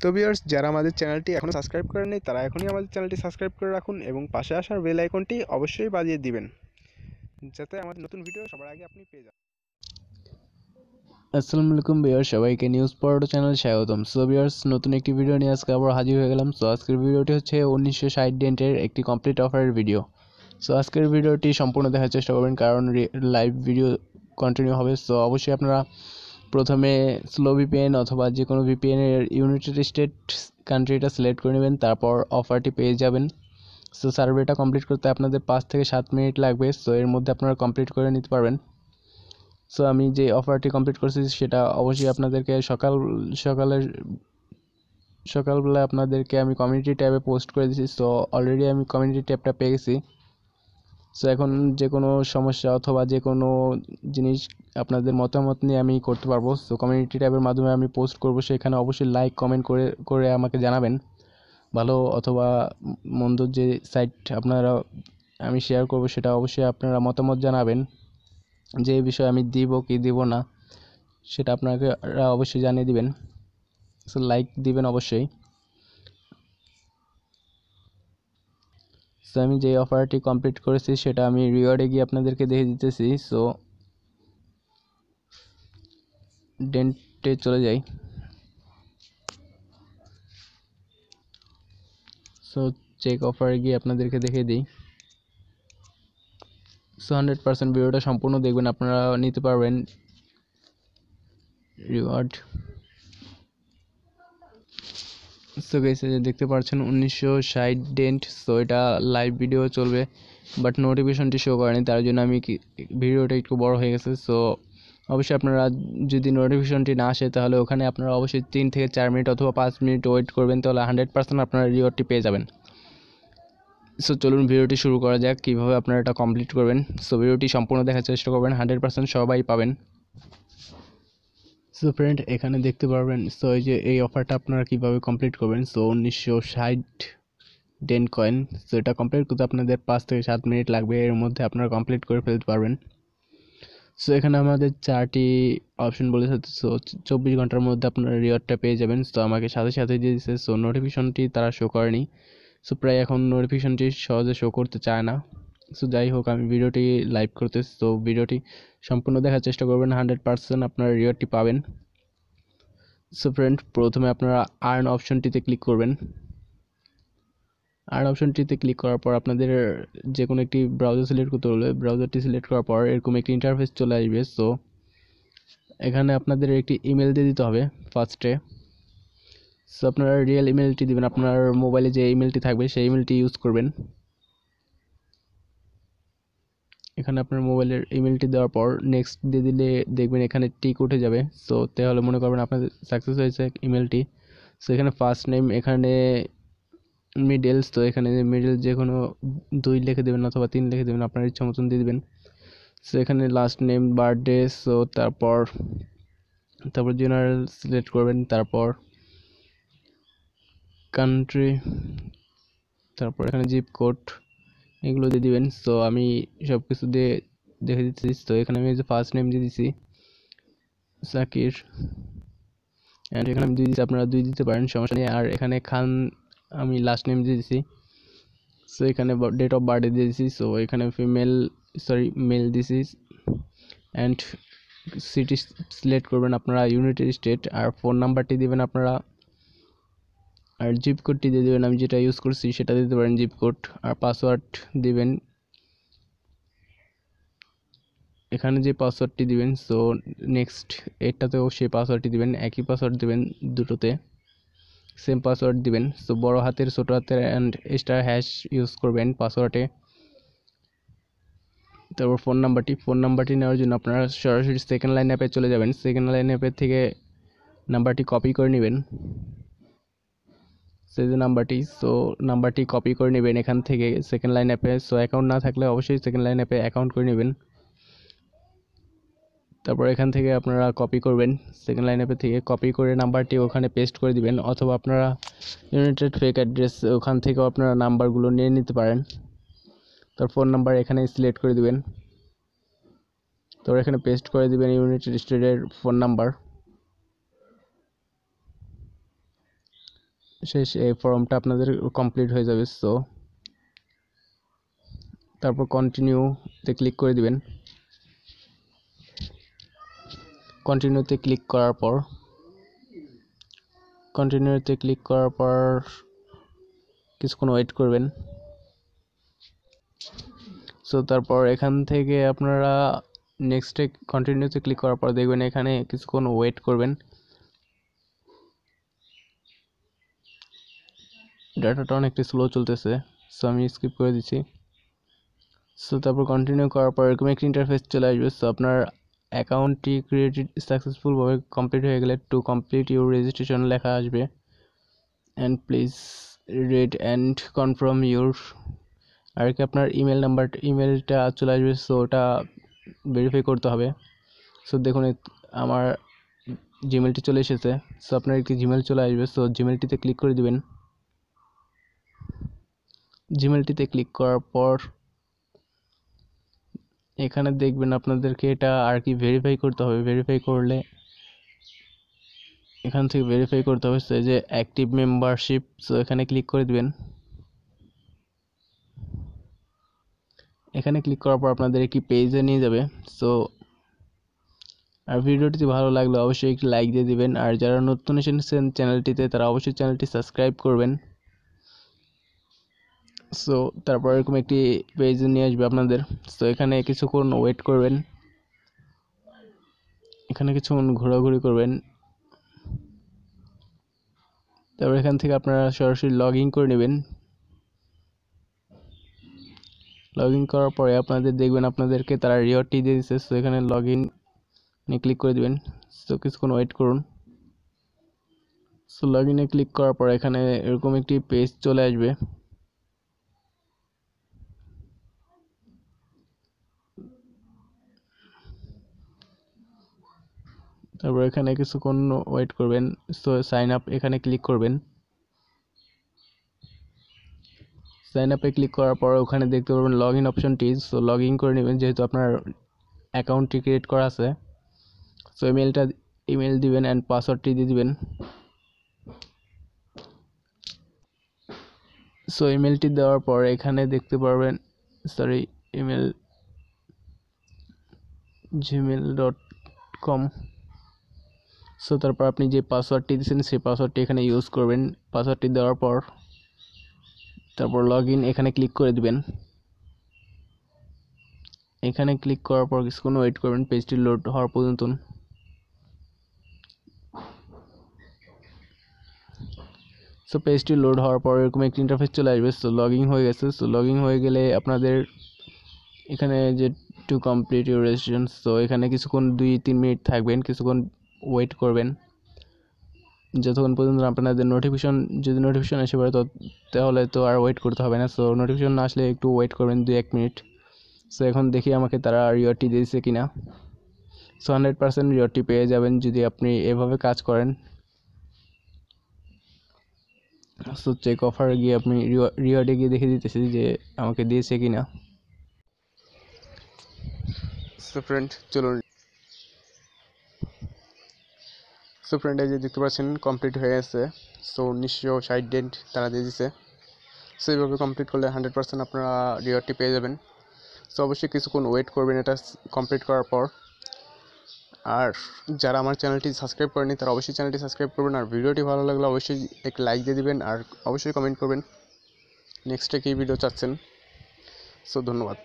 তো ভিউয়ার্স যারা আমাদের চ্যানেলটি এখনও সাবস্ক্রাইব করেননি, তারা এখনই আমাদের চ্যানেলটি সাবস্ক্রাইব করে রাখুন এবং পাশে আসার বেল আইকনটি অবশ্যই বাজিয়ে দিবেন, যাতে আমাদের নতুন ভিডিও সবার আগে আপনি পেয়ে যান। আসসালামু আলাইকুম বিয়ার সবাইকে নিউজ পড়ো চ্যানেল স্বাগতম। সো বিয়ার্স নতুন একটি ভিডিও নিয়ে আজকে আবার হাজির হয়ে গেলাম। সো আজকের ভিডিওটি হচ্ছে উনিশশো ষাট ডেন্টের একটি কমপ্লিট অফারের ভিডিও সো আজকের ভিডিওটি সম্পূর্ণ দেখার চেষ্টা করবেন, কারণ লাইভ ভিডিও কন্টিনিউ হবে। সো অবশ্যই আপনারা প্রথমে স্লো ভিপিএন অথবা যে কোনো ভিপিএনের ইউনাইটেড স্টেট কান্ট্রিটা সিলেক্ট করে নেবেন, তারপর অফারটি পেয়ে যাবেন। সো সার্ভেটা কমপ্লিট করতে আপনাদের পাঁচ থেকে সাত মিনিট লাগবে সো এর মধ্যে আপনারা কমপ্লিট করে নিতে পারবেন। সো আমি যে অফারটি কমপ্লিট করছি, সেটা অবশ্যই আপনাদেরকে সকাল, সকালের, সকালবেলা আপনাদেরকে আমি কমিউনিটি ট্যাবে পোস্ট করে দিয়েছি। সো অলরেডি আমি কমিউনিটি ট্যাবটা পেয়ে গেছি। সো এখন যে কোনো সমস্যা অথবা যে কোনো জিনিস আপনাদের মতামত নিয়ে আমি করতে পারব। সো কমিউনিটি ট্যাবের মাধ্যমে আমি পোস্ট করব। সেখানে অবশ্যই লাইক কমেন্ট করে করে আমাকে জানাবেন। ভালো অথবা মন্দ যে সাইট আপনারা আমি শেয়ার করব, সেটা অবশ্যই আপনারা মতামত জানাবেন। যে বিষয়ে আমি দিব কি দিব না, সেটা আপনাকে অবশ্যই জানিয়ে দিবেন। সো লাইক দিবেন অবশ্যই। সো আমি যে অফারটি কমপ্লিট করেছি, সেটা আমি রিওয়ার্ডে গিয়ে আপনাদেরকে দেখে দিতেছি। সো ডেন্টে চলে যাই। সো চেক অফারে গিয়ে আপনাদেরকে দেখে দিই। সো হান্ড্রেড পার্সেন্ট ভিডিওটা সম্পূর্ণ দেখবেন, আপনারা নিতে পারবেন। রিওয়ার্ড সো গেছে দেখতে পাচ্ছেন, উনিশশো ষাট ডেন্ট সো এটা লাইভ ভিডিও চলবে বাট নোটিফিকেশনটি শো করেনি, তার জন্য আমি ভিডিওটা একটু বড় হয়ে গেছে সো অবশ্যই আপনারা যদি নোটিফিকেশনটি না আসে, তাহলে ওখানে আপনারা অবশ্যই তিন থেকে চার মিনিট অথবা পাঁচ মিনিট ওয়েট করবেন, তাহলে হান্ড্রেড পার্সেন্ট আপনারা রিওয়ার্ডটি পেয়ে যাবেন। সো চলুন ভিডিওটি শুরু করা যাক, কীভাবে আপনারা এটা কমপ্লিট করবেন। সো ভিডিওটি সম্পূর্ণ দেখার চেষ্টা করবেন হান্ড্রেড পার্সেন্ট সবাই পাবেন। সো ফ্রেন্ড এখানে দেখতে পারবেন সো এই যে এই অফারটা আপনারা কীভাবে কমপ্লিট করবেন সো উনিশশো ষাট ডেন কয়েন সো এটা কমপ্লিট করতে আপনাদের পাঁচ থেকে সাত মিনিট লাগবে, এর মধ্যে আপনারা কমপ্লিট করে ফেলতে পারবেন। সো এখানে আমাদের চারটি অপশন বলেছে সো চব্বিশ ঘণ্টার মধ্যে আপনারা রিওয়ার্ডটা পেয়ে যাবেন। সো আমাকে সাথে সাথে দিয়ে দিচ্ছে সো নোটিফিকেশনটি তারা শো করেনি। সো প্রায় এখন নোটিফিকেশনটি সহজে শো করতে চায় না। সো যাই হোক আমি ভিডিওটি লাইভ করতেছি। তো ভিডিওটি সম্পূর্ণ দেখার চেষ্টা করবেন। হান্ড্রেড পার্সেন্ট আপনারা রিওয়ার্ডটি পাবেন। সো ফ্রেন্ড প্রথমে আপনারা আর্ন অপশনটিতে ক্লিক করবেন। আর্ন অপশনটিতে ক্লিক করার পর আপনাদের যে কোনো একটি ব্রাউজার সিলেক্ট করতে হলে ব্রাউজারটি সিলেক্ট করার পর এরকম একটি ইন্টারফেস চলে আসবে। সো এখানে আপনাদের একটি ইমেল দিয়ে দিতে হবে ফার্স্টে সো আপনারা রিয়েল ইমেলটি দেবেন। আপনার মোবাইলে যে ইমেলটি থাকবে, সেই ইমেলটি ইউজ করবেন। এখানে আপনার মোবাইলের ইমেলটি দেওয়ার পর নেক্সট দিয়ে দিলে দেখবেন এখানে টিক উঠে যাবে। সো তাহলে মনে করবেন আপনার সাকসেস হয়েছে ইমেলটি সো এখানে ফার্স্ট নেম এখানে মিডলস তো এখানে মিডল যে কোনো দুই লিখে দেবেন অথবা তিন লিখে দেবেন, আপনার ইচ্ছা মতন দিয়ে দেবেন। সো এখানে লাস্ট নেম বার্থডে সো তারপর তারপর জেনারেল সিলেক্ট করবেন, তারপর কান্ট্রি তারপর এখানে জিপ কোড এগুলো দিয়ে দিবেন। সো আমি সব কিছু দিয়ে দেখে দিচ্ছি তো এখানে আমি যে ফার্স্ট নেম দিয়ে দিচ্ছি সাকির। অ্যান্ড এখানে আমি দুই দিচ্ছি আপনারা দুই দিতে পারেন, সমস্যা নেই। আর এখানে খান, আমি লাস্ট নেম দিয়ে দিচ্ছি সো এখানে ডেট অফ বার্থডে দিয়ে দিচ্ছি সো এখানে ফিমেল সরি মেল দিছি। অ্যান্ড সিটি সিলেক্ট করবেন আপনারা ইউনাইটেড স্টেট আর ফোন নাম্বারটি দেবেন আপনারা। আর জিপ কোডটি দিয়ে দেবেন, আমি যেটা ইউজ করছি সেটা দিতে পারেন জিপ কোড আর পাসওয়ার্ড দিবেন। এখানে যে পাসওয়ার্ডটি দিবেন সো নেক্সট এটাতেও সেই পাসওয়ার্ডটি দিবেন, একই পাসওয়ার্ড দিবেন দুটোতে সেম পাসওয়ার্ড দিবেন। সো বড় হাতের, ছোটো হাতের অ্যান্ড স্টার হ্যাশ ইউজ করবেন পাসওয়ার্ডে তারপর ফোন নাম্বারটি ফোন নাম্বারটি নেওয়ার জন্য আপনারা সরাসরি সেকেন্ড লাইন অ্যাপে চলে যাবেন। সেকেন্ড লাইন অ্যাপের থেকে নাম্বারটি কপি করে নেবেন। সেই যে নাম্বারটি সো নাম্বারটি কপি করে নেবেন এখান থেকে সেকেন্ড লাইন অ্যাপে সো অ্যাকাউন্ট না থাকলে অবশ্যই সেকেন্ড লাইন অ্যাপে অ্যাকাউন্ট করে নেবেন। তারপর এখান থেকে আপনারা কপি করবেন। সেকেন্ড লাইন অ্যাপে থেকে কপি করে নাম্বারটি ওখানে পেস্ট করে দিবেন। অথবা আপনারা ইউনাইটেড ফেক অ্যাড্রেস ওখান থেকেও আপনারা নাম্বারগুলো নিয়ে নিতে পারেন। তার ফোন নাম্বার এখানে সিলেক্ট করে দিবেন। তারপর এখানে পেস্ট করে দিবেন ইউনাইটেড স্টেটের ফোন নাম্বার শেষ এই ফর্মটা আপনাদের কমপ্লিট হয়ে যাবে সো তারপর কন্টিনিউতে ক্লিক করে দিবেন। কন্টিনিউতে ক্লিক করার পর কন্টিনিউতে ক্লিক করার পর কিছুক্ষণ ওয়েট করবেন। সো তারপর এখান থেকে আপনারা নেক্সটে কন্টিনিউতে ক্লিক করার পর দেখবেন এখানে কিছুক্ষণ ওয়েট করবেন। ডাটাটা অনেকটা স্লো চলতেছে সো আমি স্কিপ করে দিচ্ছি। সো তারপর কন্টিনিউ করার পর এরকম একটি ইন্টারফেস চলে আসবে সো আপনার অ্যাকাউন্টটি ক্রিয়েটেড সাকসেসফুলভাবে কমপ্লিট হয়ে গেলে টু কমপ্লিট ইউর রেজিস্ট্রেশন লেখা আসবে। And please read and confirm your আর কি আপনার ইমেল নাম্বার ইমেলটা চলে আসবে সো ওটা ভেরিফাই করতে হবে। সো দেখুন আমার জিমেলটি চলে এসেছে সো আপনার একটি জিমেল চলে আসবে সো জিমেলটিতে ক্লিক করে দিবেন। জিমেলটিতে ক্লিক করার পর এখানে দেখবেন আপনাদেরকে এটা আর কি ভেরিফাই করতে হবে। ভেরিফাই করলে এখান থেকে ভেরিফাই করতে হবে সে যে অ্যাক্টিভ মেম্বারশিপ সো এখানে ক্লিক করে দিবেন। এখানে ক্লিক করার পর আপনাদের একটি পেজে নিয়ে যাবে। সো আর ভিডিওটি ভালো লাগলে অবশ্যই একটি লাইক দিয়ে দিবেন। আর যারা নতুন এসেছেন চ্যানেলটিতে তারা অবশ্যই চ্যানেলটি সাবস্ক্রাইব করবেন। সো তারপর এরকম একটি পেজ নিয়ে আসবে আপনাদের। সো এখানে কিছুক্ষণ ওয়েট করবেন। এখানে কিছুক্ষণ ঘোরাঘুরি করবেন। তারপর এখান থেকে আপনারা সরাসরি লগ ইন করে নেবেন। লগ ইন করার পরে আপনাদের দেখবেন আপনাদেরকে তারা রিওয়ার্ডটি দিয়ে দিচ্ছে সো এখানে লগ ইন ক্লিক করে দিবেন। সো কিছুক্ষণ ওয়েট করুন। সো লগ ইনে ক্লিক করার পর এখানে এরকম একটি পেজ চলে আসবে। তারপর এখানে কিছুক্ষণ ওয়েট করবেন। সো সাইন আপ এখানে ক্লিক করবেন। সাইন আপে ক্লিক করার পর ওখানে দেখতে পারবেন লগ ইন অপশনটি সো লগ ইন করে নেবেন যেহেতু আপনার অ্যাকাউন্টটি ক্রিয়েট করা আছে। সো ইমেলটা ইমেল দিবেন অ্যান্ড পাসওয়ার্ডটি দিয়ে দিবেন। সো ইমেলটি দেওয়ার পর এখানে দেখতে পারবেন sorry email Gmail dot com so তারপর আপনি যে পাসওয়ার্ডটি দিয়েছেন, সেই পাসওয়ার্ডটি এখানে ইউজ করবেন। পাসওয়ার্ডটি দেওয়ার পর, তারপর লগ এখানে ক্লিক করে দিবেন। এখানে ক্লিক করার পর কিছুক্ষণ ওয়েট করবেন পেজটি লোড হওয়ার পর্যন্ত। সো পেজটি লোড হওয়ার পর এরকম একটি ইন্টারফেস চলে আসবে। সো লগ হয়ে গেছে। সো লগ হয়ে গেলে আপনাদের এখানে যে to complete your registration so এখানে কিছুক্ষণ দুই তিন মিনিট থাকবেন। কিছুক্ষণ ওয়েট করবেন। যতক্ষণ পর্যন্ত আপনাদের নোটিফিকেশন যদি নোটিফিকেশন এসে পড়ে, তো তাহলে তো আর ওয়েট করতে হবে না। সো নোটিফিকেশন না আসলে একটু ওয়েট করবেন দুই এক মিনিট সো এখন দেখি আমাকে তারা রিওয়ার্ডটি দিয়েছে কি না সো হান্ড্রেড পার্সেন্ট রিওয়ার্ডটি পেয়ে যাবেন যদি আপনি এভাবে কাজ করেন। সো চেক অফার গিয়ে আপনি রিওয়ার্ডে গিয়ে দেখে দিতেছি যে আমাকে দিয়েছে কি না সো ফ্রেন্ড চলুন। সো ফ্রেন্ড এই যে দেখতে পাচ্ছেন কমপ্লিট হয়ে গেছে। সো উনিশশো ষাট ডেন্ট তারা দিয়ে দিছে। সো এইভাবে কমপ্লিট করলে হান্ড্রেড পার্সেন্ট আপনারা রিওয়ার্ডটি পেয়ে যাবেন। সো অবশ্যই কিছুক্ষণ ওয়েট করবেন এটা কমপ্লিট করার পর। আর যারা আমার চ্যানেলটি সাবস্ক্রাইব করেনি তারা অবশ্যই চ্যানেলটি সাবস্ক্রাইব করবেন। আর ভিডিওটি ভালো লাগলে অবশ্যই একটি লাইক দিয়ে দেবেন আর অবশ্যই কমেন্ট করবেন। নেক্সটে কী ভিডিও চাচ্ছেন? সো ধন্যবাদ।